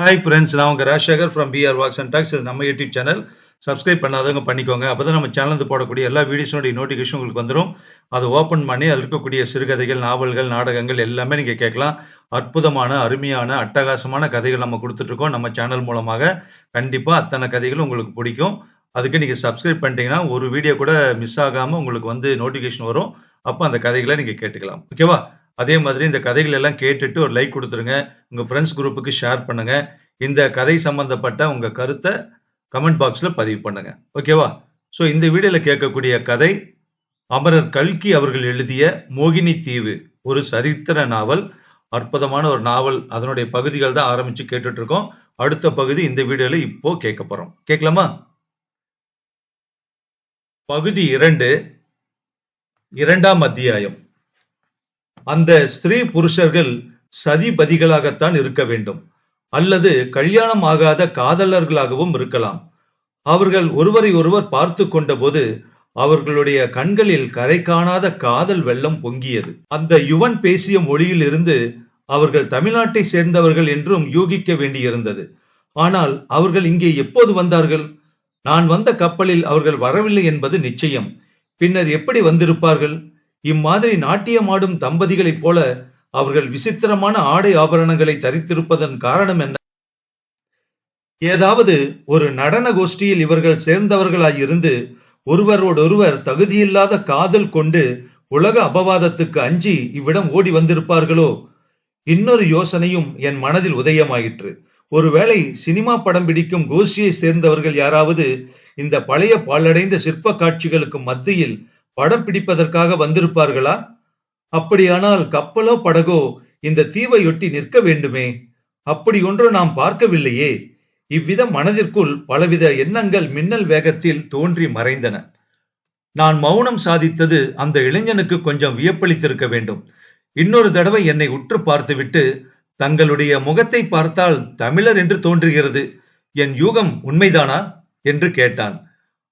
Hi friends நான் உங்கள் Rajasekar from PR walks and talks இது நம்ம யூடியூப் சேனல் சப்ஸ்கிரைப் பண்ணாதவங்க பண்ணிக்கோங்க. அப்போ தான் நம்ம சேனலில் போடக்கூடிய எல்லா வீடியோஸோடைய நோட்டிஃபிகேஷன் உங்களுக்கு வந்துடும் அதை ஓப்பன் பண்ணி அதில் இருக்கக்கூடிய சிறுகதைகள் நாவல்கள் நாடகங்கள் எல்லாமே நீங்கள் கேட்கலாம். அற்புதமான அருமையான அட்டகாசமான கதைகள் நம்ம கொடுத்துட்ருக்கோம். நம்ம சேனல் மூலமாக கண்டிப்பாக அத்தனை கதைகளும் உங்களுக்கு பிடிக்கும். அதுக்கு நீங்கள் சப்ஸ்கிரைப் பண்ணிட்டீங்கன்னா ஒரு வீடியோ கூட மிஸ் ஆகாமல் உங்களுக்கு வந்து நோட்டிஃபிகேஷன் வரும். அப்போ அந்த கதைகளை நீங்கள் கேட்டுக்கலாம். ஓகேவா அதே மாதிரி இந்த கதைகள் எல்லாம் கேட்டுட்டு ஒரு லைக் கொடுத்துருங்க. உங்கள் ஃப்ரெண்ட்ஸ் குரூப்புக்கு ஷேர் பண்ணுங்க. இந்த கதை சம்பந்தப்பட்ட உங்கள் கருத்தை கமெண்ட் பாக்ஸில் பதிவு பண்ணுங்க. ஓகேவா ஸோ இந்த வீடியோவில் கேட்கக்கூடிய கதை அமரர் கல்கி அவர்கள் எழுதிய மோகினி தீவு ஒரு சரித்திர நாவல். அற்புதமான ஒரு நாவல். அதனுடைய பகுதிகள் தான் ஆரம்பிச்சு கேட்டுட்டு இருக்கோம் அடுத்த பகுதி இந்த வீடியோல இப்போ கேட்க போறோம். கேட்கலாமா? பகுதி இரண்டு இரண்டாம் அத்தியாயம். அந்த ஸ்திரீ புருஷர்கள் சதிபதிகளாகத்தான் இருக்க வேண்டும். அல்லது கல்யாணம் ஆகாத காதலர்களாகவும் இருக்கலாம். அவர்கள் ஒருவரை ஒருவர் பார்த்து கொண்டபோது அவர்களுடைய கண்களில் கரை காணாத காதல் வெள்ளம் பொங்கியது. அந்த யுவன் பேசிய மொழியில் இருந்து அவர்கள் தமிழ்நாட்டை சேர்ந்தவர்கள் என்றும் யூகிக்க வேண்டியிருந்தது. ஆனால் அவர்கள் இங்கே எப்போது வந்தார்கள்? நான் வந்த கப்பலில் அவர்கள் வரவில்லை என்பது நிச்சயம். பின்னர் எப்படி வந்திருப்பார்கள்? இம்மாதிரி நாட்டியமாடும் தம்பதிகளைப் போல அவர்கள் விசித்திரமான ஆடை ஆபரணங்களை தரித்திருப்பதன் காரணம் என்ன? ஏதாவது ஒரு நடன கோஷ்டியில் இவர்கள் சேர்ந்தவர்களாயிருந்து ஒருவரோடொருவர் தகுதியில்லாத காதல் கொண்டு உலக அபவாதத்துக்கு அஞ்சி இவ்விடம் ஓடி வந்திருப்பார்களோ? இன்னொரு யோசனையும் என் மனதில் உதயமாயிற்று. ஒருவேளை சினிமா படம் பிடிக்கும் கோஷியை சேர்ந்தவர்கள் யாராவது இந்த பழைய பாலடைந்த சிற்ப காட்சிகளுக்கு மத்தியில் படம் பிடிப்பதற்காக வந்திருப்பார்களா? அப்படியானால் கப்பலோ படகோ இந்த தீவையொட்டி நிற்க வேண்டுமே. அப்படி ஒன்று நாம் பார்க்கவில்லையே. இவ்விதம் மனதிற்குள் பலவித எண்ணங்கள் மின்னல் வேகத்தில் தோன்றி மறைந்தன. நான் மௌனம் சாதித்தது அந்த இளைஞனுக்கு கொஞ்சம் வியப்பளித்திருக்க வேண்டும். இன்னொரு தடவை என்னை உற்று பார்த்துவிட்டு தங்களுடைய முகத்தை பார்த்தால் தமிழர் என்று தோன்றுகிறது. என் யூகம் உண்மைதானா? என்று கேட்டான்.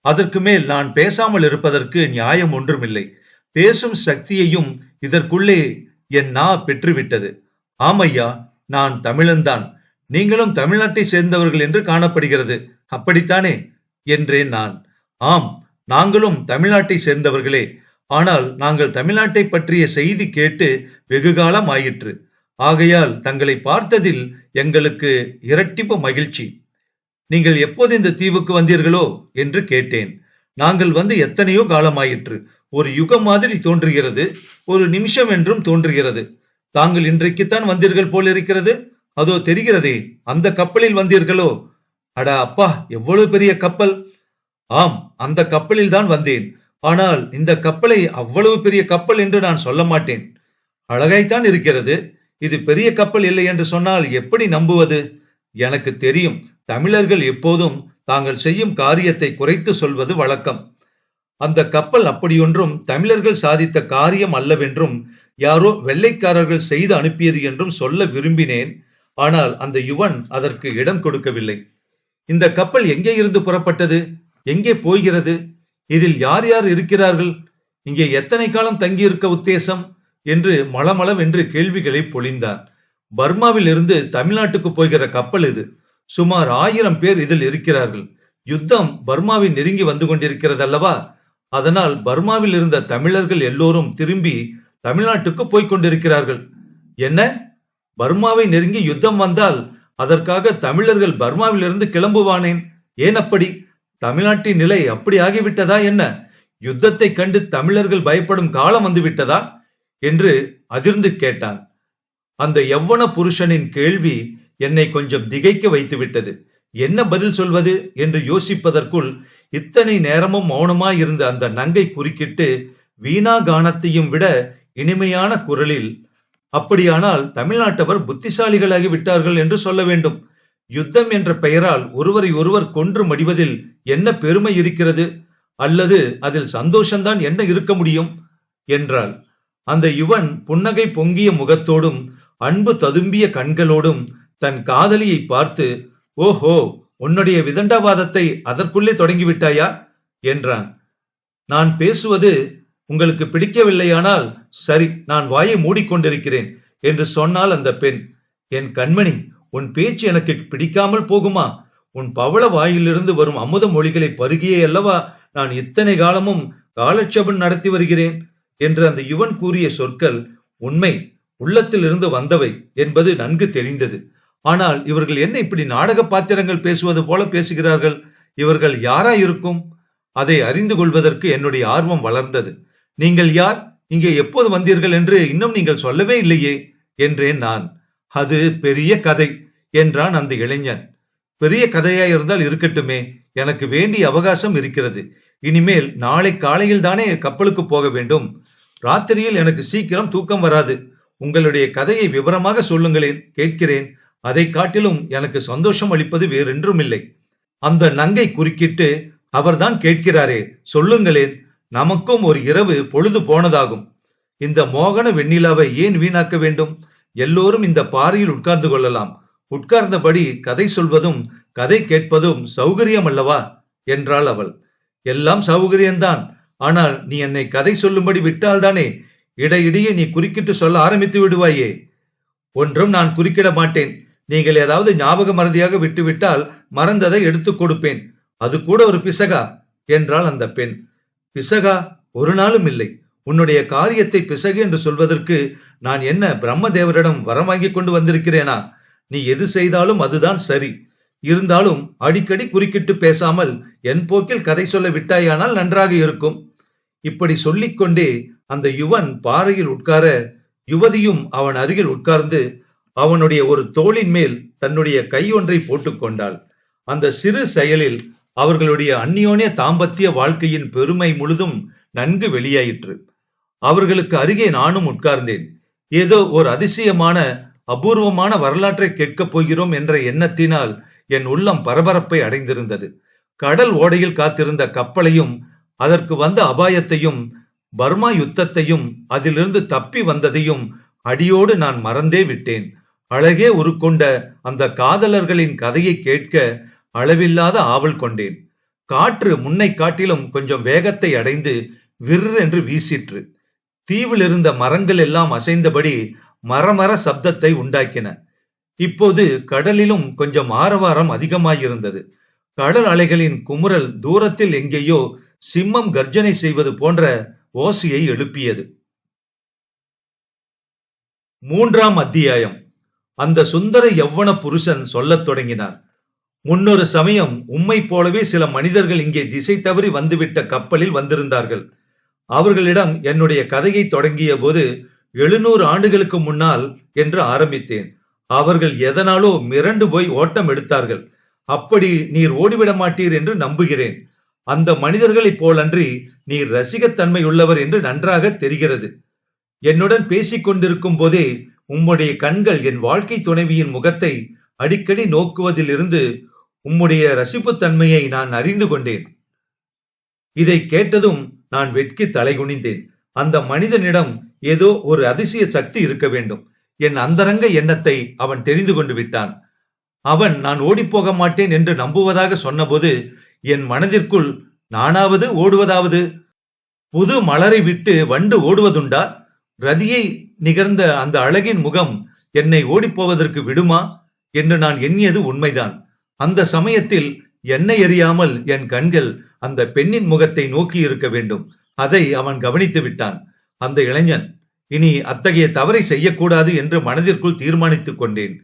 அதற்கு மேல் நான் பேசாமல் இருப்பதற்கு நியாயம் ஒன்றுமில்லை. பேசும் சக்தியையும் இதற்குள்ளே என் நா பெற்றுவிட்டது. ஆமையா நான் தமிழன்தான். நீங்களும் தமிழ்நாட்டை சேர்ந்தவர்கள் என்று காணப்படுகிறது. அப்படித்தானே? என்றேன் நான். ஆம் நாங்களும் தமிழ்நாட்டை சேர்ந்தவர்களே. ஆனால் நாங்கள் தமிழ்நாட்டை பற்றிய செய்தி கேட்டு வெகுகாலம் ஆயிற்று. ஆகையால் தங்களை பார்த்ததில் எங்களுக்கு இரட்டிப்பு மகிழ்ச்சி. நீங்கள் எப்போது இந்த தீவுக்கு வந்தீர்களோ என்று கேட்டேன். நாங்கள் வந்து எத்தனையோ காலமாயிற்று. ஒரு யுகம் மாதிரி தோன்றுகிறது. ஒரு நிமிஷம் என்றும் தோன்றுகிறது. தாங்கள் இன்றைக்குத்தான் வந்தீர்கள் போல் இருக்கிறது. அதோ தெரிகிறதே அந்த கப்பலில் வந்தீர்களோ? அட அப்பா எவ்வளவு பெரிய கப்பல்? ஆம் அந்த கப்பலில் தான் வந்தேன். ஆனால் இந்த கப்பலை அவ்வளவு பெரிய கப்பல் என்று நான் சொல்ல மாட்டேன். அழகாய்த்தான் இருக்கிறது. இது பெரிய கப்பல் இல்லை என்று சொன்னால் எப்படி நம்புவது? எனக்கு தெரியும். தமிழர்கள் எப்போதும் தாங்கள் செய்யும் காரியத்தை குறைத்து சொல்வது வழக்கம். அந்த கப்பல் அப்படியொன்றும் தமிழர்கள் சாதித்த காரியம் அல்லவென்றும் யாரோ வெள்ளைக்காரர்கள் செய்து அனுப்பியது என்றும் சொல்ல விரும்பினேன். ஆனால் அந்த யுவன் அதற்கு இடம் கொடுக்கவில்லை. இந்த கப்பல் எங்கே இருந்து புறப்பட்டது? எங்கே போகிறது? இதில் யார் யார் இருக்கிறார்கள்? இங்கே எத்தனை காலம் தங்கியிருக்க உத்தேசம்? என்று மளமளவென்று கேள்விகளை பொழிந்தான். பர்மாவில் இருந்து தமிழ்நாட்டுக்கு போகிற கப்பல் இது. சுமார் ஆயிரம் பேர் இதில் இருக்கிறார்கள். யுத்தம் பர்மாவை நெருங்கி வந்து கொண்டிருக்கிறது அல்லவா அதனால் பர்மாவில் இருந்த தமிழர்கள் எல்லோரும் திரும்பி தமிழ்நாட்டுக்கு போய்க் கொண்டிருக்கிறார்கள். என்ன? பர்மாவை நெருங்கி யுத்தம் வந்தால் அதற்காக தமிழர்கள் பர்மாவிலிருந்து கிளம்புவானேன்? ஏன் அப்படி? தமிழ்நாட்டின் நிலை அப்படி ஆகிவிட்டதா என்ன? யுத்தத்தை கண்டு தமிழர்கள் பயப்படும் காலம் வந்து விட்டதா என்று அதிர்ந்து கேட்டான். அந்த எவ்வன புருஷனின் கேள்வி என்னை கொஞ்சம் திகைக்க வைத்துவிட்டது என்ன பதில் சொல்வது என்று யோசிப்பதற்குள் இத்தனை நேரமும் மௌனமாய் இருந்த அந்த நங்கை குறுக்கிட்டு வீணா கானத்தையும் விட இனிமையான குரலில் அப்படியானால் தமிழ்நாட்டவர் புத்திசாலிகளாகி விட்டார்கள் என்று சொல்ல வேண்டும். யுத்தம் என்ற பெயரால் ஒருவரை ஒருவர் கொன்று மடிவதில் என்ன பெருமை இருக்கிறது? அல்லது அதில் சந்தோஷம்தான் என்ன இருக்க முடியும்? என்றாள். அந்த யுவன் புன்னகை பொங்கிய முகத்தோடும் அன்பு ததும்பிய கண்களோடும் தன் காதலியை பார்த்து ஓஹோ உன்னுடைய விதண்டாவாதத்தை அதற்குள்ளே தொடங்கிவிட்டாயா? என்றான். நான் பேசுவது உங்களுக்கு பிடிக்கவில்லையானால் சரி நான் வாயை மூடிக்கொண்டிருக்கிறேன் என்று சொன்னால் அந்த பெண். என் கண்மணி உன் பேச்சு எனக்கு பிடிக்காமல் போகுமா? உன் பவள வாயிலிருந்து வரும் அமுத மொழிகளை பருகியே அல்லவா? நான் இத்தனை காலமும் காலட்சேபம் நடத்தி வருகிறேன் என்று அந்த யுவன் கூறிய சொற்கள் உண்மை உள்ளத்திலிருந்து வந்தவை என்பது நன்கு தெரிந்தது. ஆனால் இவர்கள் என்ன இப்படி நாடக பாத்திரங்கள் பேசுவது போல பேசுகிறார்கள்? இவர்கள் யாரா இருக்கும் அதை அறிந்து கொள்வதற்கு என்னுடைய ஆர்வம் வளர்ந்தது. நீங்கள் யார்? இங்கே எப்போது வந்தீர்கள் என்று இன்னும் நீங்கள் சொல்லவே இல்லையே என்றேன் நான். அது பெரிய கதை என்றான் அந்த இளைஞன். பெரிய கதையா இருந்தால் இருக்கட்டுமே எனக்கு வேண்டிய அவகாசம் இருக்கிறது. இனிமேல் நாளை காலையில் தானே கப்பலுக்கு போக வேண்டும். ராத்திரியில் எனக்கு சீக்கிரம் தூக்கம் வராது. உங்களுடைய கதையை விவரமாக சொல்லுங்களேன் கேட்கிறேன். அதை காட்டிலும் எனக்கு சந்தோஷம் அளிப்பது வேறென்றும் இல்லை அந்த நங்கை குறுக்கிட்டு அவர்தான் கேட்கிறாரே சொல்லுங்களேன். நமக்கும் ஒரு இரவு பொழுது போனதாகும். இந்த மோகன வெண்ணிலாவை ஏன் வீணாக்க வேண்டும்? எல்லோரும் இந்த பாறையில் உட்கார்ந்து கொள்ளலாம். உட்கார்ந்தபடி கதை சொல்வதும் கதை கேட்பதும் சௌகரியம் அல்லவா? என்றாள் அவள். எல்லாம் சௌகரியம்தான். ஆனால் நீ என்னை கதை சொல்லும்படி விட்டால்தானே? இடையிடையே நீ குறுக்கிட்டு சொல்ல ஆரம்பித்து விடுவாயே. ஒன்றும் நான் குறுக்கிட மாட்டேன். நீங்கள் ஏதாவது ஞாபக மறதியாக விட்டுவிட்டால் மறந்ததை எடுத்துக் கொடுப்பேன். அது கூட ஒரு பிசகா என்றாள் அந்த பெண். பிசகா ஒரு நாளும் இல்லை. உன்னுடைய காரியத்தை பிசகு என்று சொல்வதற்கு நான் என்ன பிரம்மதேவரிடம் வரம் வாங்கி கொண்டு வந்திருக்கிறேனா? நீ எது செய்தாலும் அதுதான் சரி. இருந்தாலும் அடிக்கடி குறுக்கிட்டு பேசாமல் என் போக்கில் கதை சொல்ல விட்டாயானால் நன்றாக இருக்கும். இப்படி சொல்லிக்கொண்டே அந்த யுவன் பாறையில் உட்கார யுவதியும் அவன் அருகில் உட்கார்ந்து அவனுடைய ஒரு தோளின் மேல் தன்னுடைய கை ஒன்றை போட்டுக்கொண்டாள் அந்த சிறு செயலில் அவர்களுடைய அந்நியோனே தாம்பத்திய வாழ்க்கையின் பெருமை முழுதும் நன்கு வெளியாயிற்று. அவர்களுக்கு அருகே நானும் உட்கார்ந்தேன். ஏதோ ஒரு அதிசயமான அபூர்வமான வரலாற்றை கேட்கப் போகிறோம் என்ற எண்ணத்தினால் என் உள்ளம் பரபரப்பை அடைந்திருந்தது. கடல் ஓடையில் காத்திருந்த கப்பலையும் அதற்கு வந்த அபாயத்தையும் பர்மா யுத்தத்தையும் அதிலிருந்து தப்பி வந்ததையும் அடியோடு நான் மறந்தே விட்டேன். அழகே உருக்கொண்ட அந்த காதலர்களின் கதையை கேட்க அளவில்லாத ஆவல் கொண்டேன். காற்று முன்னை காட்டிலும் கொஞ்சம் வேகத்தை அடைந்து விற்றென்று வீசிற்று. தீவில் இருந்த மரங்கள் எல்லாம் அசைந்தபடி மரமர சப்தத்தை உண்டாக்கின. இப்போது கடலிலும் கொஞ்சம் ஆரவாரம் அதிகமாயிருந்தது. கடல் அலைகளின் குமுறல் தூரத்தில் எங்கேயோ சிம்மம் கர்ஜனை செய்வது போன்ற ஓசையை எழுப்பியது. மூன்றாம் அத்தியாயம். அந்த சுந்தர யவ்வன புருஷன் சொல்லத் தொடங்கினார். முன்னொரு சமயம் உம்மை போலவே சில மனிதர்கள் இங்கே திசை தவறி வந்துவிட்ட கப்பலில் வந்திருந்தார்கள். அவர்களிடம் என்னுடைய கதையை தொடங்கிய போது எழுநூறு ஆண்டுகளுக்கு முன்னால் என்று ஆரம்பித்தேன். அவர்கள் எதனாலோ மிரண்டு போய் ஓட்டம் எடுத்தார்கள். அப்படி நீர் ஓடிவிட மாட்டீர் என்று நம்புகிறேன். அந்த மனிதர்களைப் போலன்றி நீர் ரசிகத்தன்மை உள்ளவர் என்று நன்றாக தெரிகிறது. என்னுடன் பேசிக் கொண்டிருக்கும் போதே உம்முடைய கண்கள் என் வாழ்க்கை துணைவியின் முகத்தை அடிக்கடி நோக்குவதிலிருந்து உம்முடைய ரசிப்புத்தன்மையை நான் அறிந்து கொண்டேன். இதை கேட்டதும் நான் வெட்கி தலைகுனிந்தேன். அந்த மனிதனிடம் ஏதோ ஒரு அதிசய சக்தி இருக்க வேண்டும். என் அந்தரங்க எண்ணத்தை அவன் தெரிந்து கொண்டு விட்டான். அவன் நான் ஓடிப்போக மாட்டேன் என்று நம்புவதாக சொன்னபோது என் மனதிற்குள் நானாவது ஓடுவதாவது? புது மலரை விட்டு வண்டு ஓடுவதுண்டா? ரதியை நிகர்ந்த அந்த அழகின் முகம் என்னை ஓடிப்போவதற்கு விடுமா? என்று நான் எண்ணியது உண்மைதான். அந்த சமயத்தில் என்னை எறியாமல் என் கண்கள் அந்த பெண்ணின் முகத்தை நோக்கி இருக்க வேண்டும். அதை அவன் கவனித்து விட்டான். அந்த இளைஞன் இனி அத்தகைய தவறை செய்யக்கூடாது என்று மனதிற்குள் தீர்மானித்துக் கொண்டேன்.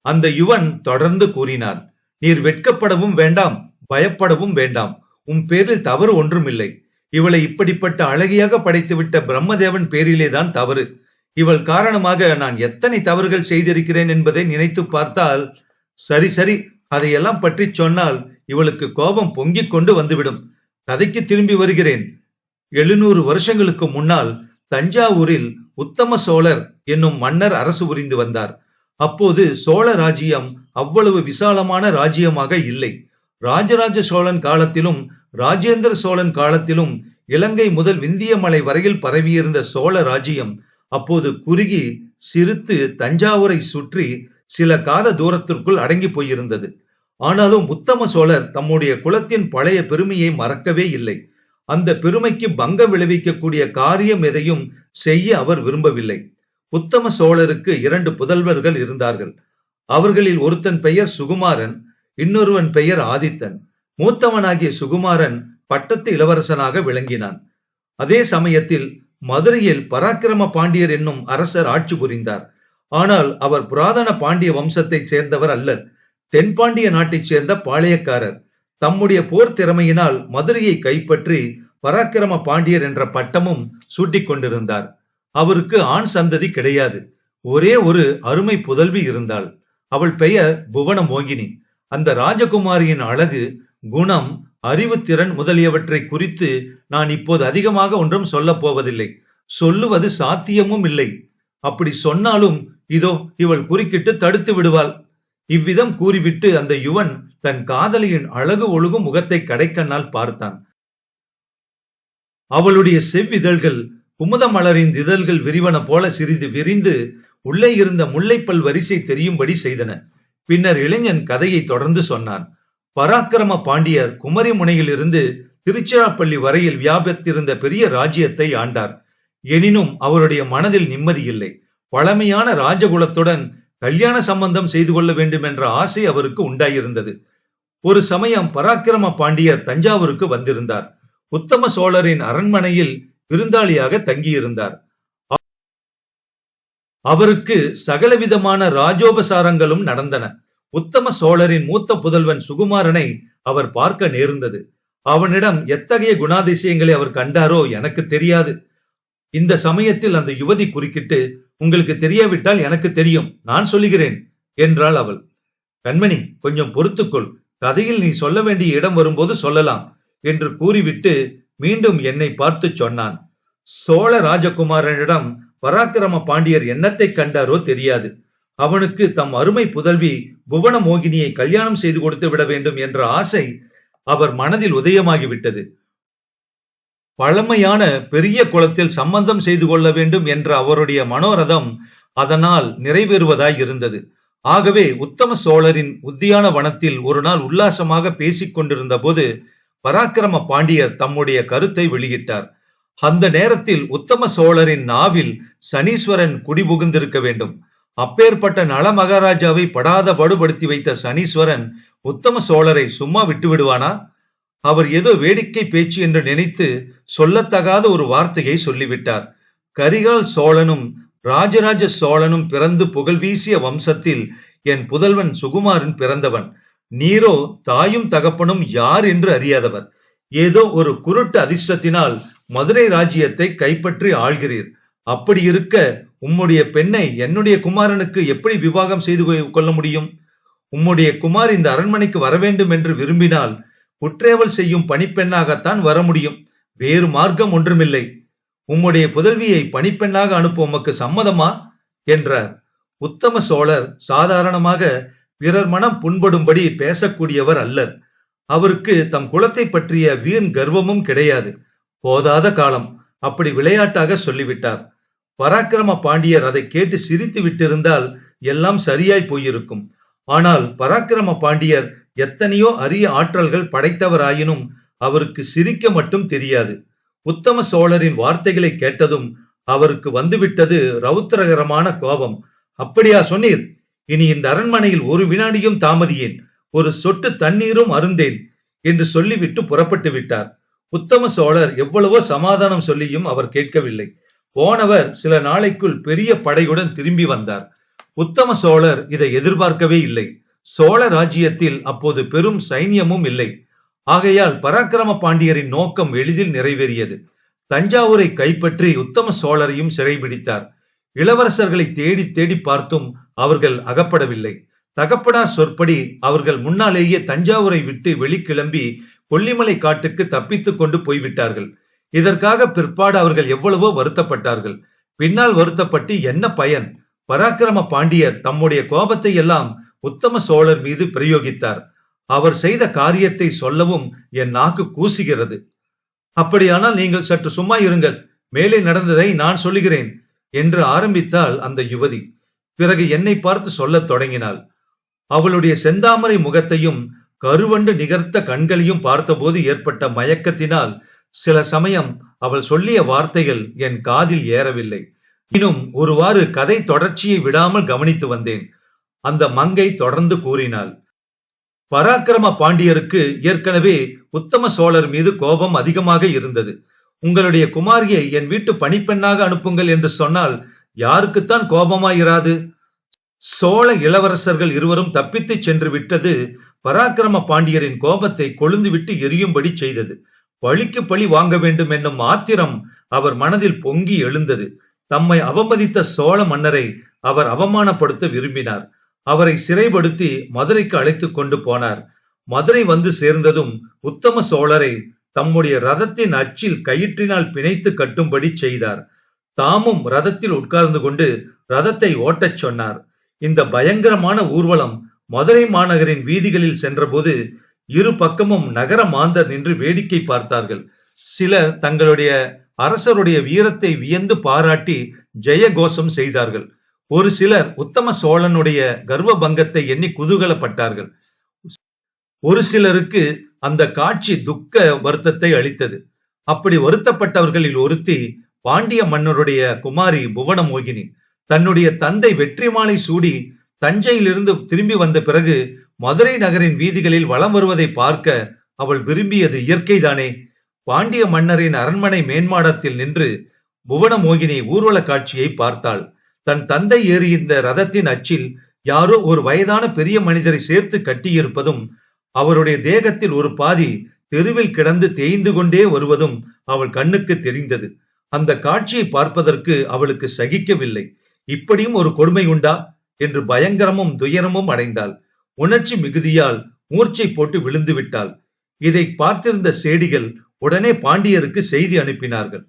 அந்த யுவன் தொடர்ந்து கூறினான் நீர் வெட்கப்படவும் வேண்டாம். பயப்படவும் வேண்டாம். உன் பேரில் தவறு ஒன்றுமில்லை. இவளை இப்படிப்பட்ட அழகியாக படைத்துவிட்ட பிரம்மதேவன் பேரிலேதான் தவறு. இவள் காரணமாக நான் எத்தனை தவறுகள் செய்திருக்கிறேன் என்பதை நினைத்து பார்த்தால் சரி சரி அதையெல்லாம் பற்றி சொன்னால் இவளுக்கு கோபம் பொங்கிக் கொண்டு வந்துவிடும். கதைக்கு திரும்பி வருகிறேன். எழுநூறு வருஷங்களுக்கு முன்னால் தஞ்சாவூரில் உத்தம சோழர் என்னும் மன்னர் அரசு புரிந்து வந்தார். அப்போது சோழ ராஜ்யம் அவ்வளவு விசாலமான ராஜ்யமாக இல்லை. ராஜராஜ சோழன் காலத்திலும் ராஜேந்திர சோழன் காலத்திலும் இலங்கை முதல் விந்திய மலை வரையில் பரவியிருந்த சோழ ராஜ்யம் அப்போது குறுகி சிரித்து தஞ்சாவூரை சுற்றி சில காத தூரத்திற்குள் அடங்கி போயிருந்தது. ஆனாலும் உத்தம சோழர் தம்முடைய குலத்தின் பழைய பெருமையை மறக்கவே இல்லை. அந்த பெருமைக்கு பங்கம் விளைவிக்கக்கூடிய காரியம் எதையும் செய்ய அவர் விரும்பவில்லை. உத்தம சோழருக்கு இரண்டு புதல்வர்கள் இருந்தார்கள். அவர்களில் ஒருத்தன் பெயர் சுகுமாரன் இன்னொருவன் பெயர் ஆதித்தன். மூத்தவனாகிய சுகுமாரன் பட்டத்து இளவரசனாக விளங்கினான். அதே சமயத்தில் மதுரையில் பராக்கிரம பாண்டியர் என்னும் அரசர் ஆட்சி புரிந்தார். ஆனால் அவர் புராதன பாண்டிய வம்சத்தைச் சேர்ந்தவர் அல்லர். தென்பாண்டிய நாட்டைச் சேர்ந்த பாளையக்காரர். தம்முடைய போர் திறமையினால் மதுரையை கைப்பற்றி பராக்கிரம பாண்டியர் என்ற பட்டமும் சூட்டிக் கொண்டிருந்தார். அவருக்கு ஆண் சந்ததி கிடையாது. ஒரே ஒரு அருமை புதல்வி இருந்தாள். அவள் பெயர் புவன மோகினி அந்த ராஜகுமாரியின் அழகு குணம் அறிவுத்திறன் முதலியவற்றை குறித்து நான் இப்போது அதிகமாக ஒன்றும் சொல்லப் போவதில்லை. சொல்லுவது சாத்தியமும் இல்லை. அப்படி சொன்னாலும் இதோ இவள் குறுக்கிட்டு தடுத்து விடுவாள். இவ்விதம் கூறிவிட்டு அந்த யுவன் தன் காதலியின் அழகு ஒழுகும் முகத்தை கடைக்கண்ணால் பார்த்தான். அவளுடைய செவ்விதழ்கள் குமுத மலரின் இதழ்கள் விரிவன போல சிறிது விரிந்து உள்ளே இருந்த முல்லைப்பல் வரிசை தெரியும்படி செய்தன. பின்னர் இளைஞன் கதையை தொடர்ந்து சொன்னான். பராக்கிரம பாண்டியர் குமரி முனையிலிருந்து திருச்சிராப்பள்ளி வரையில் வியாபித்திருந்த பெரிய ராஜ்யத்தை ஆண்டார். எனினும் அவருடைய மனதில் நிம்மதி இல்லை. பழமையான ராஜகுலத்துடன் கல்யாண சம்பந்தம் செய்து கொள்ள வேண்டும் என்ற ஆசை அவருக்கு உண்டாயிருந்தது. ஒரு சமயம் பராக்கிரம பாண்டியர் தஞ்சாவூருக்கு வந்திருந்தார். உத்தம சோழரின் அரண்மனையில் விருந்தாளியாக தங்கியிருந்தார். அவருக்கு சகலவிதமான ராஜோபசாரங்களும் நடந்தன. உத்தம சோழரின் மூத்த புதல்வன் சுகுமாரனை அவர் பார்க்க நேர்ந்தது. அவனிடம் எத்தகைய குணாதிசயங்களை அவர் கண்டாரோ எனக்கு தெரியாது. இந்த சமயத்தில் அந்த யுவதி குறுக்கிட்டு உங்களுக்கு தெரியாவிட்டால் எனக்கு தெரியும் நான் சொல்லுகிறேன் என்றாள் அவள். கண்மணி கொஞ்சம் பொறுத்துக்கொள். கதையில் நீ சொல்ல வேண்டிய இடம் வரும்போது சொல்லலாம் என்று கூறிவிட்டு மீண்டும் என்னை பார்த்து சொன்னான். சோழ ராஜகுமாரனிடம் பராக்கிரம பாண்டியர் என்னத்தை கண்டாரோ தெரியாது. அவனுக்கு தம் அருமை புதல்வி புவன மோகினியை கல்யாணம் செய்து கொடுத்து விட வேண்டும் என்ற ஆசை அவர் மனதில் உதயமாகிவிட்டது. பழமையான பெரிய குளத்தில் சம்பந்தம் செய்து கொள்ள வேண்டும் என்ற அவருடைய மனோரதம் அதனால் நிறைவேறுவதாய் இருந்தது. ஆகவே உத்தம சோழரின் உத்தியான வனத்தில் ஒரு நாள் உல்லாசமாக பேசிக் கொண்டிருந்த போது பராக்கிரம பாண்டியர் தம்முடைய கருத்தை வெளியிட்டார். அந்த நேரத்தில் உத்தம சோழரின் நாவில் சனீஸ்வரன் குடிபுகுந்திருக்க வேண்டும். அப்பேற்பட்ட நல மகாராஜாவை படாத படுபடுத்தி வைத்த சனீஸ்வரன் உத்தம சோழரை சும்மா விட்டு விடுவானா? அவர் ஏதோ வேடிக்கை பேச்சு என்று நினைத்து சொல்லத்தகாத ஒரு வார்த்தையை சொல்லிவிட்டார். கரிகால் சோழனும் ராஜராஜ சோழனும் பிறந்து புகழ் வீசிய வம்சத்தில் என் புதல்வன் சுகுமாரன் பிறந்தவன். நீரோ தாயும் தகப்பனும் யார் என்று அறியாதவர். ஏதோ ஒரு குருட்டு அதிர்ஷ்டத்தினால் மதுரை ராஜ்யத்தை கைப்பற்றி ஆள்கிறீர். அப்படி இருக்க உம்முடைய பெண்ணை என்னுடைய குமாரனுக்கு எப்படி விவாகம் செய்து கொள்ள முடியும்? உம்முடைய குமார் இந்த அரண்மனைக்கு வர வேண்டும் என்று விரும்பினால் குற்றேவல் செய்யும் பணிப்பெண்ணாகத்தான் வர முடியும். வேறு மார்க்கம் ஒன்றுமில்லை. உம்முடைய புதல்வியை பணிப்பெண்ணாக அனுப்ப உமக்கு சம்மதமா? என்றார். உத்தம சோழர் சாதாரணமாக பிறர் மனம் புண்படும்படி பேசக்கூடியவர் அல்லர். அவருக்கு தம் குலத்தை பற்றிய வீண் கர்வமும் கிடையாது. போதாத காலம். அப்படி விளையாட்டாக சொல்லிவிட்டார். பராக்கிரம பாண்டியர் அதை கேட்டு சிரித்து விட்டிருந்தால் எல்லாம் சரியாய் போயிருக்கும். ஆனால் பராக்கிரம பாண்டியர் எத்தனையோ அரிய ஆற்றல்கள் படைத்தவராயினும் அவருக்கு சிரிக்க மட்டும் தெரியாது. உத்தம சோழரின் வார்த்தைகளை கேட்டதும் அவருக்கு வந்துவிட்டது ரௌத்திரகரமான கோபம். அப்படியா சொன்னீர். இனி இந்த அரண்மனையில் ஒரு வினாடியும் தாமதியேன். ஒரு சொட்டு தண்ணீரும் அருந்தேன் என்று சொல்லிவிட்டு புறப்பட்டு விட்டார். உத்தம சோழர் எவ்வளவோ சமாதானம் சொல்லியும் அவர் கேட்கவில்லை. போனவர் சில நாளைக்குள் பெரிய படையுடன் திரும்பி வந்தார். உத்தம சோழர் இதை எதிர்பார்க்கவே இல்லை. சோழ ராஜ்யத்தில் அப்போது பெரும் சைன்யமும் இல்லை. ஆகையால் பராக்கிரம பாண்டியரின் நோக்கம் எளிதில் நிறைவேறியது. தஞ்சாவூரை கைப்பற்றி உத்தம சோழரையும் சிறைபிடித்தார் இளவரசர்களை தேடி தேடி பார்த்தும் அவர்கள் அகப்படவில்லை. தகப்படார் சொற்படி அவர்கள் முன்னாலேயே தஞ்சாவூரை விட்டு வெளிக்கிளம்பி கொல்லிமலை காட்டுக்கு தப்பித்துக் கொண்டு போய்விட்டார்கள். இதற்காக பிற்பாடு அவர்கள் எவ்வளவோ வருத்தப்பட்டார்கள். பின்னால் வருத்தப்பட்டு என்ன பயன்? பராக்கிரம பாண்டியர் தம்முடைய கோபத்தை எல்லாம் உத்தம சோழர் மீது பிரயோகித்தார். அவர் செய்த காரியத்தை சொல்லவும் என் நாக்கு கூசுகிறது. அப்படியானால் நீங்கள் சற்று சும்மா இருங்கள். மேலே நடந்ததை நான் சொல்லுகிறேன் என்று ஆரம்பித்தாள் அந்த யுவதி. பிறகு என்னை பார்த்து சொல்லத் தொடங்கினாள். அவளுடைய செந்தாமரை முகத்தையும் கருவண்டு நிகர்த்த கண்களையும் பார்த்தபோது ஏற்பட்ட மயக்கத்தினால் சில சமயம் அவள் சொல்லிய வார்த்தைகள் என் காதில் ஏறவில்லை. இன்னும் ஒருவாறு கதை தொடர்ச்சியை விடாமல் கவனித்து வந்தேன். அந்த மங்கை தொடர்ந்து கூறினாள் பராக்கிரம பாண்டியருக்கு ஏற்கனவே உத்தம சோழர் மீது கோபம் அதிகமாக இருந்தது. உங்களுடைய குமாரியை என் வீட்டு பணிப்பெண்ணாக அனுப்புங்கள் என்று சொன்னால் யாருக்குத்தான் கோபமாயிராது? சோழ இளவரசர்கள் இருவரும் தப்பித்துச் சென்று விட்டது பராக்கிரம பாண்டியரின் கோபத்தை கொழுந்துவிட்டு எரியும்படி செய்தது. பழிக்கு பழி வாங்க வேண்டும் என்னும் ஆத்திரம் அவர் மனதில் பொங்கி எழுந்தது. தம்மை அவமதித்த சோழ மன்னரை அவர் அவமானப்படுத்த விரும்பினார். அவரை சிறைப்படுத்தி மதுரைக்கு அழைத்துக் கொண்டு போனார். மதுரை வந்து சேர்ந்ததும் உத்தம சோழரை தம்முடைய ரதத்தின் அச்சில் கயிற்றினால் பிணைத்து கட்டும்படி செய்தார். தாமும் ரதத்தில் உட்கார்ந்து கொண்டு ரதத்தை ஓட்டச் சொன்னார். இந்த பயங்கரமான ஊர்வலம் மதுரை மாநகரின் வீதிகளில் சென்றபோது இரு பக்கமும் நகர மாந்தர் நின்று வேடிக்கை பார்த்தார்கள். சிலர் தங்களுடைய அரசருடைய வீரத்தை வியந்து பாராட்டி ஜெயகோஷம் செய்தார்கள். ஒரு சிலர் உத்தம சோழனுடைய கர்வ பங்கத்தை எண்ணி குதூகலப்பட்டார்கள். ஒரு சிலருக்கு அந்த காட்சி துக்க வருத்தத்தை அளித்தது. அப்படி வருத்தப்பட்டவர்களில் ஒருத்தி பாண்டிய மன்னருடைய குமாரி புவனமோகினி தன்னுடைய தந்தை வெற்றிமாலை சூடி தஞ்சையிலிருந்து திரும்பி வந்த பிறகு மதுரை நகரின் வீதிகளில் வலம் வருவதை பார்க்க அவள் விரும்பியது இயற்கைதானே. பாண்டிய மன்னரின் அரண்மனை மேன்மாடத்தில் நின்று புவனமோகினி ஊர்வல காட்சியை பார்த்தாள். தன் தந்தை ஏறியிருந்த ரதத்தின் அச்சில் யாரோ ஒரு வயதான பெரிய மனிதரை சேர்த்து கட்டியிருப்பதும் அவருடைய தேகத்தில் ஒரு பாதி தெருவில் கிடந்து தேய்ந்து கொண்டே வருவதும் அவள் கண்ணுக்கு தெரிந்தது. அந்த காட்சியை பார்ப்பதற்கு அவளுக்கு சகிக்கவில்லை. இப்படியும் ஒரு கொடுமை உண்டா? என்று பயங்கரமும் துயரமும் அடைந்தாள். உணர்ச்சி மிகுதியால் மூர்ச்சை போட்டு விழுந்து விட்டாள் இதை பார்த்திருந்த சேடிகள் உடனே பாண்டியருக்கு செய்தி அனுப்பினார்கள்.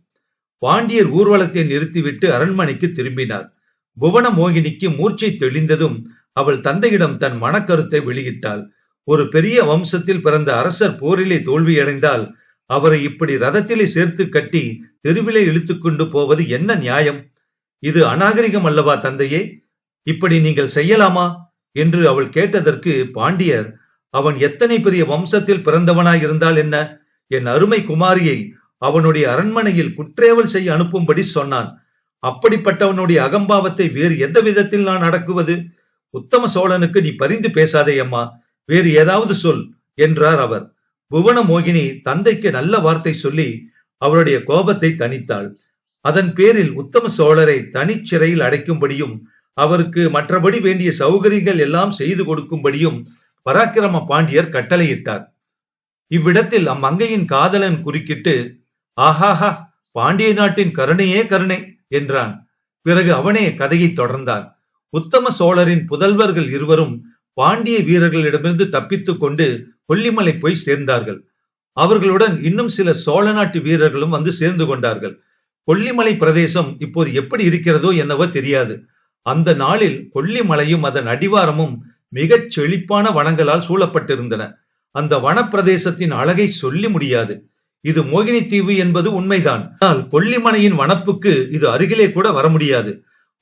பாண்டியர் ஊர்வலத்தை நிறுத்திவிட்டு அரண்மனைக்கு திரும்பினார். புவன மோகினிக்கு மூர்ச்சை தெளிந்ததும் அவள் தந்தையிடம் தன் மனக்கருத்தை வெளியிட்டாள். ஒரு பெரிய வம்சத்தில் பிறந்த அரசர் போரிலே தோல்வியடைந்தால் அவரை இப்படி ரதத்திலே சேர்த்து கட்டி தெருவிலே இழுத்துக்கொண்டு போவது என்ன நியாயம்? இது அநாகரிகம் அல்லவா தந்தையே? இப்படி நீங்கள் செய்யலாமா? என்று அவள் கேட்டதற்கு பாண்டியர் அவன் எத்தனை பெரிய வம்சத்தில் பிறந்தவனாய் இருந்தால் என்ன? என் அருமை குமாரியை அவனுடைய அரண்மனையில் குற்றேவல் செய்ய அனுப்பும்படி சொன்னான். அப்படிப்பட்டவனுடைய அகம்பாவத்தை வேறு எந்த விதத்தில் நான் அடக்குவது? உத்தம சோழனுக்கு நீ பரிந்து பேசாதே அம்மா. வேறு ஏதாவது சொல் என்றார் அவர். புவன மோகினி தந்தைக்கு நல்ல வார்த்தை சொல்லி அவருடைய கோபத்தை தணித்தாள். அதன் பேரில் உத்தம சோழரை தனிச்சிறையில் அடைக்கும்படியும் அவருக்கு மற்றபடி வேண்டிய சௌகரியங்கள் எல்லாம் செய்து கொடுக்கும்படியும் பராக்கிரம பாண்டியர் கட்டளையிட்டார். இவ்விடத்தில் அம்மங்கையின் காதலன் குறுக்கிட்டு ஆஹாஹா பாண்டிய நாட்டின் கருணையே கருணை என்றான். பிறகு அவனே கதையை தொடர்ந்தான். உத்தம சோழரின் புதல்வர்கள் இருவரும் பாண்டிய வீரர்களிடமிருந்து தப்பித்துக் கொண்டு கொல்லிமலை போய் சேர்ந்தார்கள். அவர்களுடன் இன்னும் சில சோழ நாட்டு வீரர்களும் வந்து சேர்ந்து கொண்டார்கள். கொல்லிமலை பிரதேசம் இப்போது எப்படி இருக்கிறதோ என்னவோ தெரியாது. அந்த நாளில் கொல்லிமலையும் அதன் அடிவாரமும் மிகச் செழிப்பான வனங்களால் சூழப்பட்டிருந்தன. அந்த வனப்பிரதேசத்தின் அழகை சொல்லி முடியாது. இது மோகினி தீவு என்பது உண்மைதான். ஆனால் கொல்லிமலையின் வனப்புக்கு இது அருகிலே கூட வர முடியாது.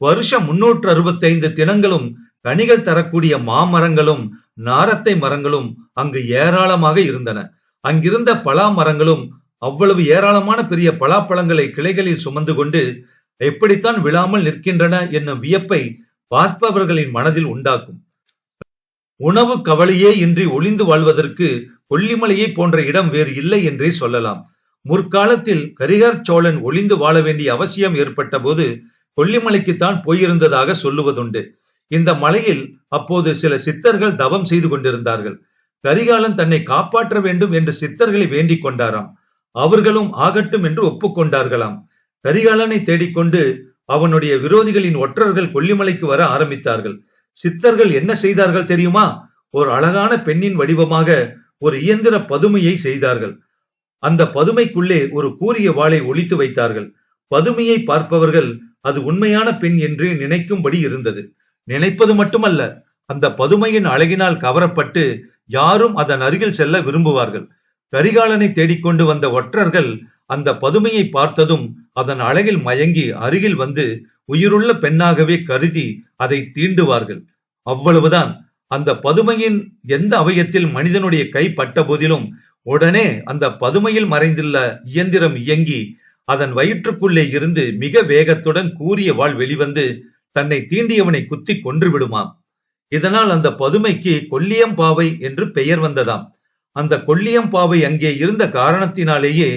வருஷம் முன்னூற்று அறுபத்தைந்து தினங்களும் கனிகள் தரக்கூடிய மாமரங்களும் நாரத்தை மரங்களும் அங்கு ஏராளமாக இருந்தன. அங்கிருந்த பலா மரங்களும் அவ்வளவு ஏராளமான பெரிய பலாப்பழங்களை கிளைகளில் சுமந்து கொண்டு எப்படித்தான் விழாமல் நிற்கின்றன என்னும் வியப்பை பார்ப்பவர்களின் மனதில் உண்டாக்கும். உணவு கவலையே இன்றி ஒளிந்து வாழ்வதற்கு கொல்லிமலையை போன்ற இடம் வேறு இல்லை என்றே சொல்லலாம். முற்காலத்தில் கரிகார் சோழன் ஒளிந்து வாழ வேண்டிய அவசியம் ஏற்பட்ட போது கொல்லிமலைக்குத்தான் போயிருந்ததாக சொல்லுவதுண்டு. இந்த மலையில் அப்போது சில சித்தர்கள் தவம் செய்து கொண்டிருந்தார்கள். கரிகாலன் தன்னை காப்பாற்ற வேண்டும் என்று சித்தர்களை வேண்டிக் கொண்டாராம். அவர்களும் ஆகட்டும் என்று ஒப்புக்கொண்டார்களாம் கரிகாலனை தேடிக்கொண்டு அவனுடைய விரோதிகளின் ஒற்றர்கள் கொல்லிமலைக்கு வர ஆரம்பித்தார்கள். சித்தர்கள் என்ன செய்தார்கள் தெரியுமா? ஒரு அழகான பெண்ணின் வடிவமாக ஒரு இயந்திர பதுமையை செய்தார்கள். அந்த பதுமைக்குள்ளே ஒரு கூரிய வாளை ஒழித்து வைத்தார்கள். பதுமையை பார்ப்பவர்கள் அது உண்மையான பெண் என்று நினைக்கும்படி இருந்தது. நினைப்பது மட்டுமல்ல அந்த பதுமையின் அழகினால் கவரப்பட்டு யாரும் அதன் அருகில் செல்ல விரும்புவார்கள். கரிகாலனை தேடிக்கொண்டு வந்த ஒற்றர்கள் அந்த பதுமையை பார்த்ததும் அதன் அழகில் மயங்கி அருகில் வந்து உயிருள்ள பெண்ணாகவே கருதி அதை தீண்டுவார்கள். அவ்வளவுதான். அந்த பதுமையின் எந்த அவயத்தில் மனிதனுடைய கை பட்ட போதிலும் உடனே அந்த பதுமையில் மறைந்துள்ள இயந்திரம் இயங்கி அதன் வயிற்றுக்குள்ளே இருந்து மிக வேகத்துடன் கூறிய வாள் வெளிவந்து தன்னை தீண்டியவனை குத்தி கொன்று விடுமாம் இதனால் அந்த பதுமைக்கு கொல்லியம்பாவை என்று பெயர் வந்ததாம். அந்த கொல்லியம்பாவை அங்கே இருந்த காரணத்தினாலேயே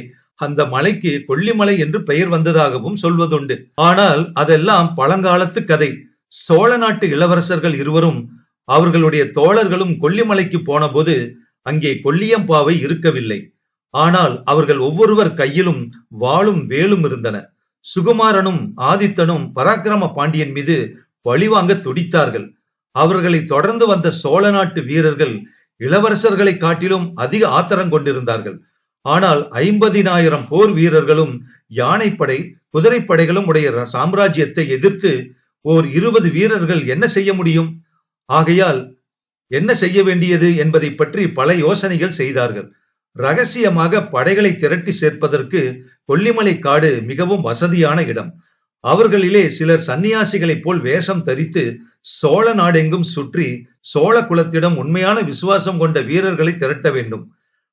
அந்த மலைக்கு கொல்லிமலை என்று பெயர் வந்ததாகவும் சொல்வதுண்டு. ஆனால் அதெல்லாம் பழங்காலத்து கதை. சோழ நாட்டு இளவரசர்கள் இருவரும் அவர்களுடைய தோழர்களும் கொல்லிமலைக்கு போனபோது அங்கே கொல்லியம்பாவை இருக்கவில்லை. ஆனால் அவர்கள் ஒவ்வொருவர் கையிலும் வாளும் வேலும் இருந்தன. சுகுமாரனும் ஆதித்தனும் பராக்கிரம பாண்டியன் மீது பழிவாங்க துடித்தார்கள். அவர்களை தொடர்ந்து வந்த சோழ நாட்டு வீரர்கள் இளவரசர்களை காட்டிலும் அதிக ஆத்திரம் கொண்டிருந்தார்கள். ஆனால் ஐம்பதினாயிரம் போர் வீரர்களும் யானைப்படை குதிரைப்படைகளும் உடைய சாம்ராஜ்யத்தை எதிர்த்து ஓர் இருபது வீரர்கள் என்ன செய்ய முடியும்? ஆகையால் என்ன செய்ய வேண்டியது என்பதை பற்றி பல யோசனைகள் செய்தார்கள். ரகசியமாக படைகளை திரட்டி சேர்ப்பதற்கு கொல்லிமலை காடு மிகவும் வசதியான இடம். அவர்களிலே சிலர் சன்னியாசிகளைப் போல் வேஷம் தரித்து சோழ நாடெங்கும் சுற்றி சோழ குலத்திடம் உண்மையான விசுவாசம் கொண்ட வீரர்களை திரட்ட வேண்டும்.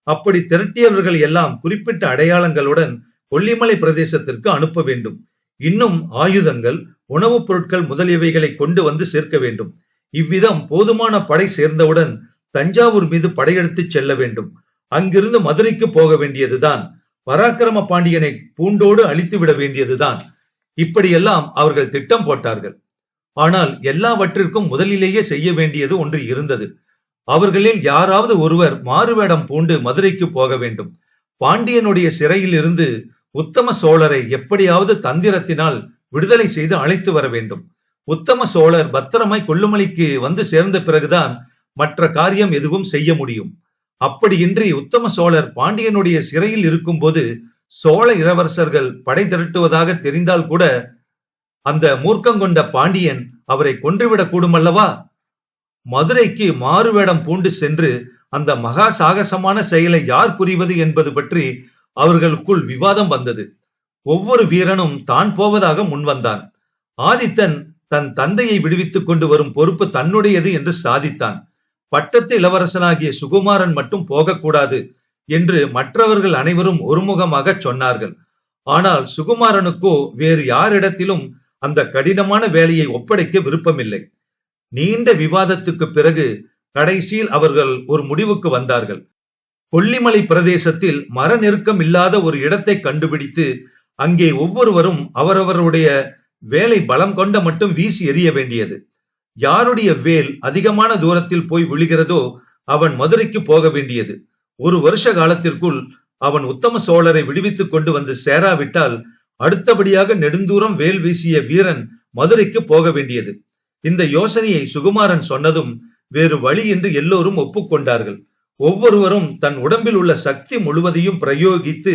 அப்படி திரட்டியவர்கள் எல்லாம் குறிப்பிட்ட அடையாளங்களுடன் கொல்லிமலை பிரதேசத்திற்கு அனுப்ப வேண்டும். இன்னும் ஆயுதங்கள் உணவுப் பொருட்கள் முதலியவைகளை கொண்டு வந்து சேர்க்க வேண்டும். இவ்விதம் போதுமான படை சேர்ந்தவுடன் தஞ்சாவூர் மீது படையெடுத்து செல்ல வேண்டும். அங்கிருந்து மதுரைக்கு போக வேண்டியதுதான். பராக்கிரம பாண்டியனை பூண்டோடு அழித்து விட வேண்டியதுதான். இப்படியெல்லாம் அவர்கள் திட்டம் போட்டார்கள். ஆனால் எல்லாவற்றிற்கும் முதலிலேயே செய்ய வேண்டியது ஒன்று இருந்தது. அவர்களில் யாராவது ஒருவர் மாறுவேடம் பூண்டு மதுரைக்கு போக வேண்டும். பாண்டியனுடைய சிறையில் இருந்து உத்தம சோழரை எப்படியாவது தந்திரத்தினால் விடுதலை செய்து அழைத்து வர வேண்டும். உத்தம சோழர் பத்திரமாய் கொல்லுமலைக்கு வந்து சேர்ந்த பிறகுதான் மற்ற காரியம் எதுவும் செய்ய முடியும். அப்படியின்றி உத்தம சோழர் பாண்டியனுடைய சிறையில் இருக்கும்போது சோழ இளவரசர்கள் படை திரட்டுவதாக தெரிந்தால் கூட அந்த மூர்க்கங்கொண்ட பாண்டியன் அவரை கொன்றுவிடக் கூடுமல்லவா? மதுரைக்கு மாறுவேடம் பூண்டு சென்று அந்த மகா சாகசமான செயலை யார் புரிவது என்பது பற்றி அவர்களுக்குள் விவாதம் வந்தது. ஒவ்வொரு வீரனும் தான் போவதாக முன்வந்தான் ஆதித்தன் தன் தந்தையை விடுவித்துக் கொண்டு வரும் பொறுப்பு தன்னுடையது என்று சாதித்தான். பட்டத்து இளவரசனாகிய சுகுமாரன் மட்டும் போகக்கூடாது என்று மற்றவர்கள் அனைவரும் ஒருமுகமாக சொன்னார்கள். ஆனால் சுகுமாரனுக்கோ வேறு யாரிடத்திலும் அந்த கடினமான வேலையை ஒப்படைக்க விருப்பமில்லை. நீண்ட விவாதத்துக்கு பிறகு கடைசியில் அவர்கள் ஒரு முடிவுக்கு வந்தார்கள். கொல்லிமலை பிரதேசத்தில் மர நெருக்கம் இல்லாத ஒரு இடத்தை கண்டுபிடித்து அங்கே ஒவ்வொருவரும் அவரவருடைய வேலை பலம் கொண்ட மட்டும் வீசி எறிய வேண்டியது. யாருடைய வேல் அதிகமான தூரத்தில் போய் விழுகிறதோ அவன் மதுரைக்கு போக வேண்டியது. ஒரு வருஷ காலத்திற்குள் அவன் உத்தம சோழரை விடுவித்துக் கொண்டு வந்து சேராவிட்டால் அடுத்தபடியாக நெடுந்தூரம் வேல் வீசிய வீரன் மதுரைக்கு போக வேண்டியது. இந்த யோசனையை சுகுமாரன் சொன்னதும் வேறு வழி என்று எல்லோரும் ஒப்புக்கொண்டார்கள். ஒவ்வொருவரும் தன் உடம்பில் உள்ள சக்தி முழுவதையும் பிரயோகித்து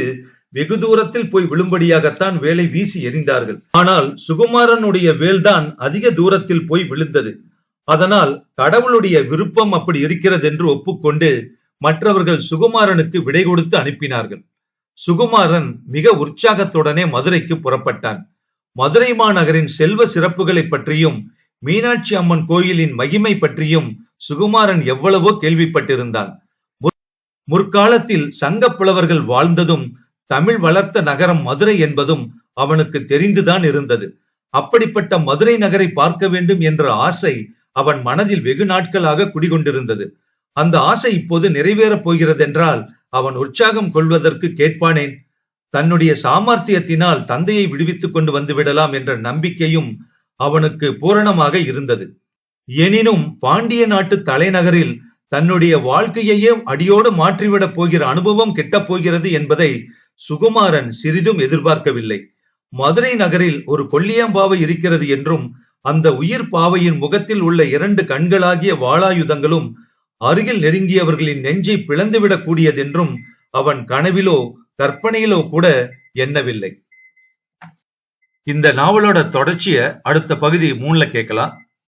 வெகு தூரத்தில் போய் விழும்படியாகத்தான் வேலை வீசி எறிந்தார்கள். ஆனால் சுகுமாரனுடைய வேல்தான் அதிக தூரத்தில் போய் விழுந்தது. அதனால் கடவுளுடைய விருப்பம் அப்படி இருக்கிறது என்று ஒப்புக்கொண்டு மற்றவர்கள் சுகுமாரனுக்கு விடை கொடுத்து அனுப்பினார்கள். சுகுமாரன் மிக உற்சாகத்துடனே மதுரைக்கு புறப்பட்டான். மதுரை மாநகரின் செல்வ சிறப்புகளை பற்றியும் மீனாட்சி அம்மன் கோயிலின் மகிமை பற்றியும் சுகுமாரன் எவ்வளவோ கேள்விப்பட்டிருந்தான். முற்காலத்தில் சங்க புலவர்கள் வாழ்ந்ததும் தமிழ் வளர்த்த நகரம் மதுரை என்பதும் அவனுக்கு தெரிந்துதான் இருந்தது. அப்படிப்பட்ட மதுரை நகரை பார்க்க வேண்டும் என்ற ஆசை அவன் மனதில் வெகு நாட்களாக குடிகொண்டிருந்தது. அந்த ஆசை இப்போது நிறைவேறப் போகிறதென்றால் அவன் உற்சாகம் கொள்வதற்கு கேட்பானேன்? தன்னுடைய சாமர்த்தியத்தினால் தந்தையை விடுவித்துக் கொண்டு வந்து விடலாம் என்ற நம்பிக்கையும் அவனுக்கு பூரணமாக இருந்தது. எனினும் பாண்டிய நாட்டு தலைநகரில் தன்னுடைய வாழ்க்கையையே அடியோடு மாற்றிவிடப் போகிற அனுபவம் கிட்டப் போகிறது என்பதை சுகுமாரன் சிறிதும் எதிர்பார்க்கவில்லை. மதுரை நகரில் ஒரு கொல்லியம்பாவை இருக்கிறது என்றும் அந்த உயிர் பாவையின் முகத்தில் உள்ள இரண்டு கண்களாகிய வாளாயுதங்களும் அருகில் நெருங்கியவர்களின் நெஞ்சை பிளந்துவிடக் கூடியதென்றும் அவன் கனவிலோ கற்பனையிலோ கூட எண்ணவில்லை. இந்த நாவலோட தொடர்ச்சிய அடுத்த பகுதி மூணுல கேட்கலாம்.